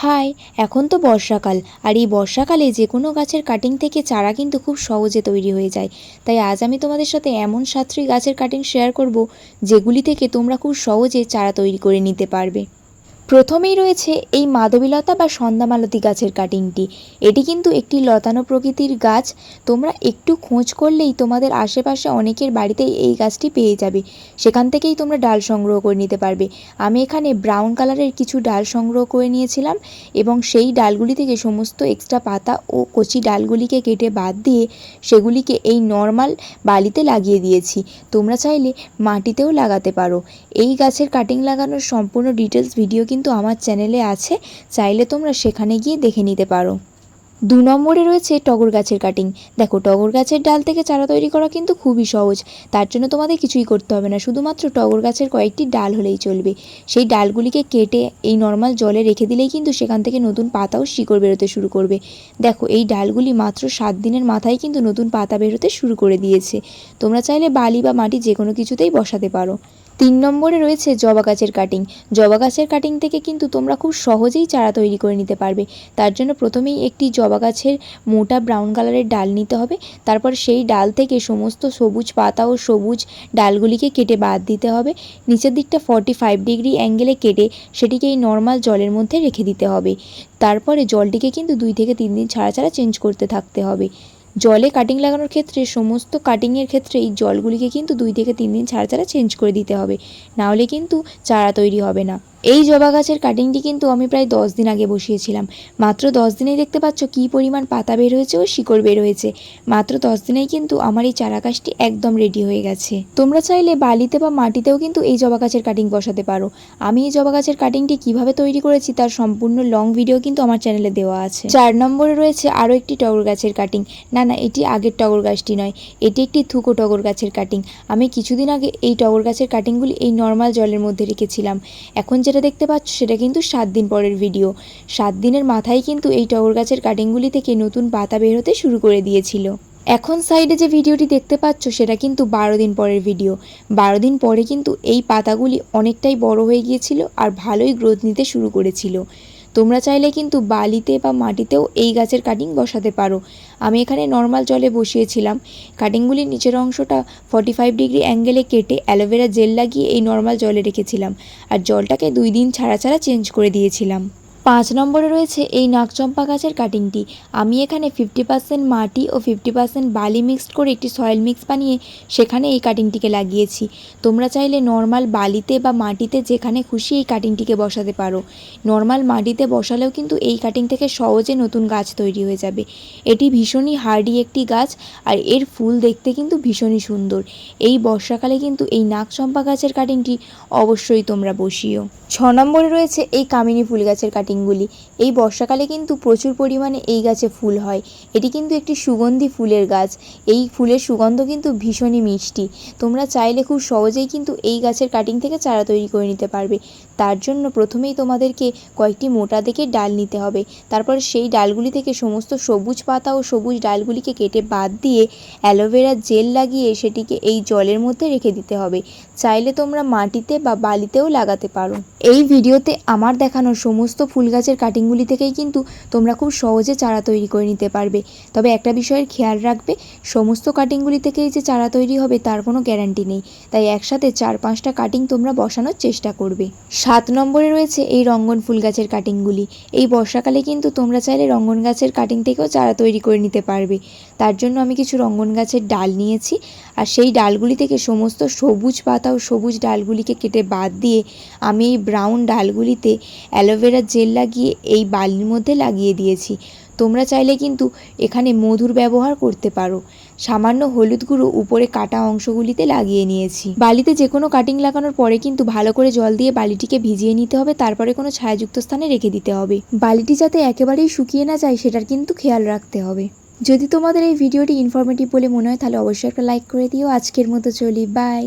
High এখন তো বর্ষাকাল, আর এই বর্ষাকালে যে কোনো গাছের কাটিং থেকে চারা কিন্তু খুব সহজে তৈরি হয়ে যায়। তাই আজ আমি তোমাদের সাথে এমন সাতটি গাছের কাটিং শেয়ার করব, যেগুলি থেকে তোমরা খুব সহজে চারা তৈরি করে নিতে পারবে। প্রথমেই রয়েছে এই মাধবীলতা বা সন্ধ্যামালতী গাছের কাটিংটি এটি কিন্তু একটি লতানো প্রকৃতির গাছ। তোমরা একটু খোঁজ করলেই তোমাদের আশেপাশে অনেকের বাড়িতেই এই গাছটি পেয়ে যাবে। সেখান থেকেই তোমরা ডাল সংগ্রহ করে নিতে পারবে। আমি এখানে ব্রাউন কালারের কিছু ডাল সংগ্রহ করে নিয়েছিলাম এবং সেই ডালগুলি থেকে সমস্ত এক্সট্রা পাতা ও কচি ডালগুলিকে কেটে বাদ দিয়ে সেগুলিকে এই নর্মাল বালিতে লাগিয়ে দিয়েছি। তোমরা চাইলে মাটিতেও লাগাতে পারো। এই গাছের কাটিং লাগানোর সম্পূর্ণ ডিটেলস ভিডিও কিন্তু আমার চ্যানেলে আছে, চাইলে তোমরা সেখানে গিয়ে দেখে নিতে পারো। দু নম্বরে রয়েছে টগর গাছের কাটিং দেখো, টগর গাছের ডাল থেকে চারা তৈরি করা কিন্তু খুবই সহজ। তার জন্য তোমাদের কিছুই করতে হবে না, শুধুমাত্র টগর গাছের কয়েকটি ডাল হলেই চলবে। সেই ডালগুলিকে কেটে এই নর্মাল জলে রেখে দিলেই কিন্তু সেখান থেকে নতুন পাতা ও শিকড় বেরোতে শুরু করবে। দেখো, এই ডালগুলি মাত্র সাত দিনের মাথায় কিন্তু নতুন পাতা বেরোতে শুরু করে দিয়েছে। তোমরা চাইলে বালি বা মাটি যে কোনো কিছুতেই বসাতে পারো। তিন নম্বরে রয়েছে জবা গাছের কাটিং জবা গাছের কাটিং থেকে কিন্তু তোমরা খুব সহজেই চারা তৈরি করে নিতে পারবে। তার জন্য প্রথমেই একটি জবা গাছের মোটা ব্রাউন কালারের ডাল নিতে হবে। তারপর সেই ডাল থেকে সমস্ত সবুজ পাতা ও সবুজ ডালগুলিকে কেটে বাদ দিতে হবে। নিচের দিকটা ফর্টি ফাইভ ডিগ্রি অ্যাঙ্গেলে কেটে সেটিকে এই নর্মাল জলের মধ্যে রেখে দিতে হবে। তারপরে জলটিকে কিন্তু দুই থেকে তিন দিন ছাড়া ছাড়া চেঞ্জ করতে থাকতে হবে। জলে কাটিং লাগানোর ক্ষেত্রে, সমস্ত কাটিংয়ের ক্ষেত্রেই জলগুলিকে কিন্তু দুই থেকে তিন দিন ছাড়া ছাড়া চেঞ্জ করে দিতে হবে। নাহলে কিন্তু চারা তৈরি হবে না। এই জবা গাছের কাটিংটি কিন্তু আমি প্রায় দশ দিন আগে বসিয়েছিলাম। মাত্র দশ দিনেই দেখতে পাচ্ছ কি পরিমাণ পাতা বের হয়েছে ও শিকড় বের হয়েছে। মাত্র দশ দিনেই কিন্তু আমার এই চারা গাছটি একদম রেডি হয়ে গেছে। তোমরা চাইলে বালিতে বা মাটিতেও কিন্তু এই জবা গাছের কাটিং বসাতে পারো। আমি এই জবা গাছের কাটিংটি কীভাবে তৈরি করেছি তার সম্পূর্ণ লং ভিডিও কিন্তু আমার চ্যানেলে দেওয়া আছে। চার নম্বরে রয়েছে আরও একটি টগর গাছের কাটিং না না, এটি আগের টগর গাছটি নয়। এটি একটি থুকো টগর গাছের কাটিং আমি কিছুদিন আগে এই টগর গাছের কাটিংগুলি এই নর্মাল জলের মধ্যে রেখেছিলাম। এখন যেটা দেখতে পাচ্ছ সেটা কিন্তু সাত দিন পরের ভিডিও সাত দিনের মাথায় কিন্তু এই টগর গাছের কাটিংগুলি থেকে নতুন পাতা বের হতে শুরু করে দিয়েছিল। এখন সাইডে যে ভিডিওটি দেখতে পাচ্ছ সেটা কিন্তু বারো দিন পরের ভিডিও বারো দিন পরে কিন্তু এই পাতাগুলি অনেকটাই বড় হয়ে গিয়েছিল আর ভালোই গ্রোথ নিতে শুরু করেছিল। তোমরা চাইলে কিন্তু বালিতে বা মাটিতেও এই গাছের কাটিং বসাতে পারো। আমি এখানে নর্মাল জলে বসিয়েছিলাম। কাটিংগুলির নিচের অংশটা ফর্টি ফাইভ ডিগ্রি অ্যাঙ্গেলে কেটে অ্যালোভেরা জেল লাগিয়ে এই নর্মাল জলে রেখেছিলাম। আর জলটাকে দুই দিন ছাড়া ছাড়া চেঞ্জ করে দিয়েছিলাম। পাঁচ নম্বরে রয়েছে এই নাকচম্পা গাছের কাটিংটি আমি এখানে ফিফটি পার্সেন্ট মাটি ও ফিফটি পার্সেন্ট বালি মিক্সড করে একটি সয়েল মিক্স বানিয়ে সেখানে এই কাটিংটিকে লাগিয়েছি। তোমরা চাইলে নর্মাল বালিতে বা মাটিতে যেখানে খুশি এই কাটিংটিকে বসাতে পারো। নর্মাল মাটিতে বসালেও কিন্তু এই কাটিং থেকে সহজে নতুন গাছ তৈরি হয়ে যাবে। এটি ভীষণই হার্ডি একটি গাছ আর এর ফুল দেখতে কিন্তু ভীষণই সুন্দর। এই বর্ষাকালে কিন্তু এই নাকচম্পা গাছের কাটিংটি অবশ্যই তোমরা বসিও। ছ নম্বরে রয়েছে এই কামিনী ফুল গাছের কাটিংগুলি এই বর্ষাকালে কিন্তু প্রচুর পরিমাণে এই গাছে ফুল হয়। এটি কিন্তু একটি সুগন্ধি ফুলের গাছ। এই ফুলের সুগন্ধ কিন্তু ভীষণই মিষ্টি। তোমরা চাইলে খুব সহজেই কিন্তু এই গাছের কাটিং থেকে চারা তৈরি করে নিতে পারবে। তার জন্য প্রথমেই তোমাদেরকে কয়েকটি মোটা দেখে ডাল নিতে হবে। তারপর সেই ডালগুলি থেকে সমস্ত সবুজ পাতা ও সবুজ ডালগুলিকে কেটে বাদ দিয়ে অ্যালোভেরা জেল লাগিয়ে সেটিকে এই জলের মধ্যে রেখে দিতে হবে। চাইলে তোমরা মাটিতে বা বালিতেও লাগাতে পারো। এই ভিডিওতে আমার দেখানো সমস্ত ফুল গাছের কাটিংগুলি থেকেই কিন্তু তোমরা খুব সহজে চারা তৈরি করে নিতে পারবে। তবে একটা বিষয়ের খেয়াল রাখবে, সমস্ত কাটিংগুলি থেকেই যে চারা তৈরি হবে তার কোনো গ্যারান্টি নেই। তাই একসাথে চার পাঁচটা কাটিং তোমরা বসানোর চেষ্টা করবে। সাত নম্বরে রয়েছে এই রঙ্গন ফুল গাছের কাটিংগুলি এই বর্ষাকালে কিন্তু তোমরা চাইলে রঙ্গন গাছের কাটিং থেকেও চারা তৈরি করে নিতে পারবে। তার জন্য আমি কিছু রঙ্গন গাছের ডাল নিয়েছি। আর সেই ডালগুলি থেকে সমস্ত সবুজ পাতা ও সবুজ ডালগুলিকে কেটে বাদ দিয়ে আমি এই ব্রাউন ডালগুলিতে অ্যালোভেরা জেল লাগিয়ে, এই বালির মধ্যে লাগিয়ে দিয়েছি। তোমরা চাইলে কিন্তু এখানে মধুর ব্যবহার করতে পারো। সামান্য হলুদ গুঁড়ো উপরে কাটা অংশগুলিতে লাগিয়ে নিয়েছি। বালিতে যে কোনো কাটিং লাগানোর পরে কিন্তু ভালো করে জল দিয়ে বালিটিকে ভিজিয়ে নিতে হবে, তারপরে কোনো ছায়াযুক্ত স্থানে রেখে দিতে হবে। বালিটি যাতে একেবারেই শুকিয়ে না যায়, সেটার কিন্তু খেয়াল রাখতে হবে। যদি তোমাদের এই ভিডিওটি ইনফরমেটিভ বলে মনে হয়, তাহলে অবশ্যই একটা লাইক করে দিও। আজকের মতো চলি বাই